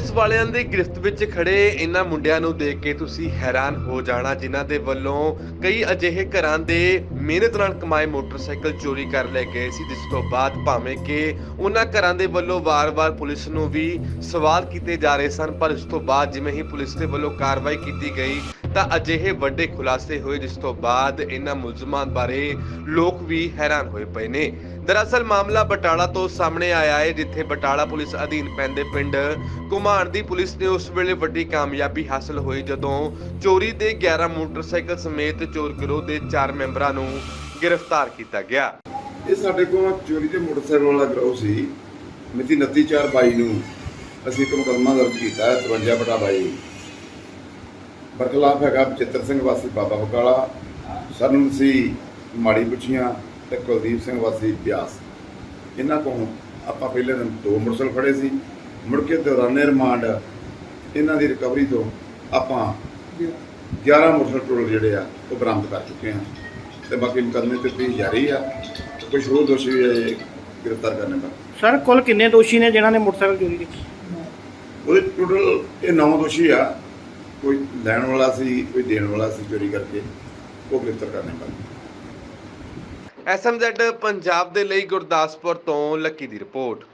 Police ਵਾਲਿਆਂ ਦੀ ਗ੍ਰਿਫਤ ਵਿੱਚ ਖੜੇ ਇਹਨਾਂ ਮੁੰਡਿਆਂ ਨੂੰ ਦੇਖ ਕੇ ਤੁਸੀਂ ਹੈਰਾਨ ਹੋ ਜਾਣਾ, ਜਿਨ੍ਹਾਂ ਦੇ ਵੱਲੋਂ ਕਈ ਅਜਿਹੇ ਘਰਾਂ ਦੇ ਮਿਹਨਤ ਨਾਲ ਕਮਾਏ ਮੋਟਰਸਾਈਕਲ ਚੋਰੀ ਕਰ ਲਏ ਗਏ ਸੀ, ਜਿਸ ਤੋਂ ਬਾਅਦ ਭਾਵੇਂ ਕਿ ਉਹਨਾਂ ਘਰਾਂ ਦੇ ਵੱਲੋਂ ਵਾਰ-ਵਾਰ ਪੁਲਿਸ ਨੂੰ ਵੀ ਸਵਾਲ ਕੀਤੇ ਜਾ ਰਹੇ ਸਨ, ਪਰ ਇਸ ਤੋਂ ਬਾਅਦ ਜਿਵੇਂ ਹੀ ਪੁਲਿਸ ਦੇ ਵੱਲੋਂ ਕਾਰਵਾਈ ਕੀਤੀ ਗਈ, ਤਾਂ ਅਜਿਹੇ ਵੱਡੇ ਖੁਲਾਸੇ ਹੋਏ, ਜਿਸ ਤੋਂ ਬਾਅਦ ਇਹਨਾਂ ਮੁਲਜ਼ਮਾਂ ਬਾਰੇ ਲੋਕ ਵੀ ਹੈਰਾਨ ਹੋਏ ਪਏ ਨੇ। ਦਰਅਸਲ ਮਾਮਲਾ ਬਟਾਲਾ ਤੋਂ ਸਾਹਮਣੇ ਆਇਆ ਹੈ, ਜਿੱਥੇ ਬਟਾਲਾ ਪੁਲਿਸ ਅਧੀਨ ਪੈਂਦੇ ਪਿੰਡ ਕੁਮਾਰ ਦੀ ਪੁਲਿਸ ਨੇ ਉਸ ਵੇਲੇ ਵੱਡੀ ਕਾਮਯਾਬੀ ਹਾਸਲ ਹੋਈ, ਜਦੋਂ ਚੋਰੀ ਦੇ 11 ਮੋਟਰਸਾਈਕਲ ਸਮੇਤ ਚੋਰ ਗਿਰੋਹ ਦੇ 4 ਮੈਂਬਰਾਂ ਨੂੰ ਗ੍ਰਿਫਤਾਰ ਕੀਤਾ ਗਿਆ। ਇਹ ਸਾਡੇ ਕੋਲ ਚੋਰੀ ਦੇ ਮੋਟਰਸਾਈਕਲ ਵਾਲਾ ਗਰੋਹ ਸੀ, ਮਿਤੀ 29/4/22 ਨੂੰ ਅਸੀਂ ਇੱਕ ਮੁਕੱਦਮਾ ਦਰਜ ਕੀਤਾ ਹੈ 53/22 ਬਰਖਲਾਫ ਹੈਗਾ ਬਚਿੱਤਰ ਸਿੰਘ ਵਾਸੀ ਬਾਬਾ ਬਕਾਲਾ। ਸਾਨੂੰ ਸੀ ਮਾੜੀ ਪੁੱਛੀਆਂ ਤੇ ਕੁਲਦੀਪ ਸਿੰਘ ਵਾਸੀ ਬਿਆਸ। ਇਹਨਾਂ ਕੋਲ ਆਪਾਂ ਪਹਿਲੇ ਦਿਨ ਦੋ ਮੋਟਰਸਾਈਕਲ ਫੜੇ ਸੀ। ਮੁੜ ਕੇ ਦੌਰਾਨੇ ਰਿਮਾਂਡ ਇਹਨਾਂ ਦੀ ਰਿਕਵਰੀ ਤੋਂ ਆਪਾਂ 11 ਮੋਟਰਸਾਈਕਲ ਟੋਟਲ ਜਿਹੜੇ ਆ ਉਹ ਬਰਾਮਦ ਕਰ ਚੁੱਕੇ ਹਾਂ। ਤੇ ਬਾਕੀ ਮੁਕੱਦਮੇ ਤੇ ਤੀਹ ਜਾਰੀ ਆ। ਕੁਝ ਹੋਰ ਦੋਸ਼ੀ ਵੀ ਗ੍ਰਿਫਤਾਰ ਕਰਨੇ ਬਾਕੀ ਸਰ ਕੁੱਲ ਕਿੰਨੇ ਦੋਸ਼ੀ ਨੇ ਜਿਨ੍ਹਾਂ ਨੇ ਮੋਟਰਸਾਈਕਲ ਚੋਰੀ ਕੀਤੀ? ਉਹਦੇ ਟੋਟਲ ਇਹ ਨੌ ਦੋਸ਼ੀ ਆ। ਕੋਈ ਲੈਣ ਵਾਲਾ ਸੀ ਕੋਈ ਦੇਣ ਵਾਲਾ ਸੀ ਚੋਰੀ ਕਰਕੇ ਉਹ ਗ੍ਰਿਫਤਾਰ ਕਰਨੇ ਬਾਕੀ ਐਸਐਮਜ਼ੈਡ ਪੰਜਾਬ ਦੇ ਲਈ ਗੁਰਦਾਸਪੁਰ ਤੋਂ ਲੱਕੀ ਦੀ ਰਿਪੋਰਟ।